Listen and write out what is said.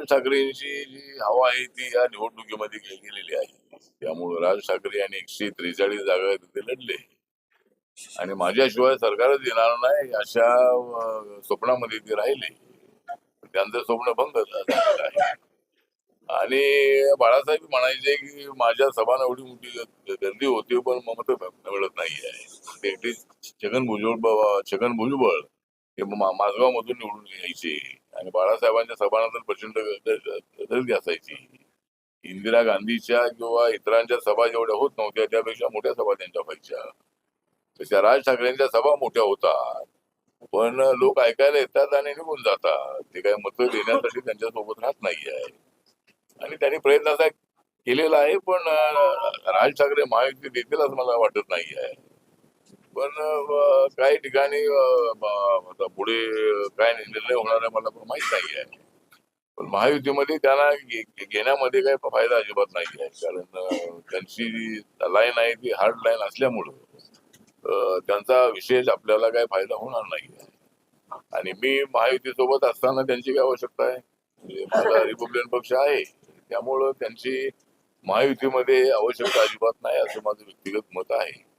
राज ठाकरेंची जी हवा आहे ती या निवडणुकीमध्ये गेलेली आहे. त्यामुळे राज ठाकरे यांनी एकशे त्रेचाळीस जागा तिथे लढले. आणि माझ्याशिवाय सरकारच येणार नाही अशा स्वप्नामध्ये ते राहिले. त्यांचं स्वप्न भंग झालं आहे. आणि बाळासाहेब म्हणायचे की माझ्या सभांना एवढी मोठी गर्दी होती पण मत मिळत नाही आहे. छगन भुजबळ छगन भुजबळ हे मा- मधून निवडून यायचे. बाळासाहेबांच्या सभानंतर प्रचंड गर्दी असायची इंदिरा गांधीच्या किंवा इतरांच्या सभा जेवढ्या होत नव्हत्या त्यापेक्षा मोठ्या सभा त्यांच्या व्हायच्या. तशा राज ठाकरेंच्या सभा मोठ्या होतात. पण लोक ऐकायला येतात आणि निघून जातात. ते काही मतं देण्यासाठी त्यांच्यासोबत राहत नाही आहे आणि त्यांनी प्रयत्न असा केलेला आहे पण राज ठाकरे महायुती देतील असं मला वाटत नाही आहे पण काही ठिकाणी आता पुढे काय निर्णय होणार आहे मला पण माहीत नाही आहे पण महायुतीमध्ये त्यांना घेण्यामध्ये काही फायदा अजिबात नाही आहे कारण त्यांची लाईन आहे ती हार्ड लाईन असल्यामुळं त्यांचा विशेष आपल्याला काही फायदा होणार नाही आहे आणि मी महायुती सोबत असताना त्यांची काय आवश्यकता आहे? माझा रिपब्लिकन पक्ष आहे. त्यामुळं त्यांची महायुतीमध्ये आवश्यकता अजिबात नाही असं माझं व्यक्तिगत मत आहे.